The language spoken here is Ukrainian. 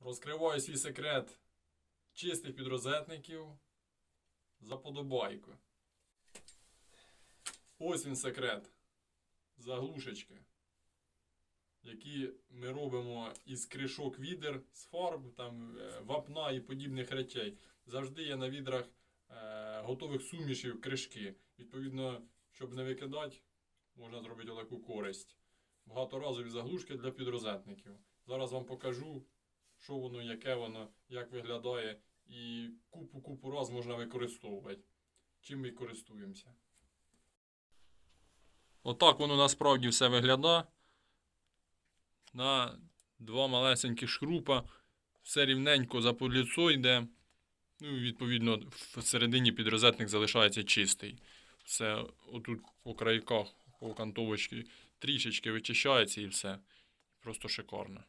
Розкриваю свій секрет чистих підрозетників за подобайку. Ось він секрет. Заглушечки, які ми робимо із кришок відер, з фарб, там, е, вапна і подібних речей. Завжди є на відрах е, готових сумішів кришки. Відповідно, щоб не викидати, можна зробити таку користь. Багаторазові заглушки для підрозетників. Зараз вам покажу, що воно, яке воно, як виглядає, і купу-купу раз можна використовувати. Чим ми користуємося. Отак воно насправді все виглядає. На два малесенькі шрупа. Все рівненько за подліцо йде. Ну, відповідно, всередині підрозетник залишається чистий. Все отут по крайках, по кантовочці трішечки вичищається і все. Просто шикарно.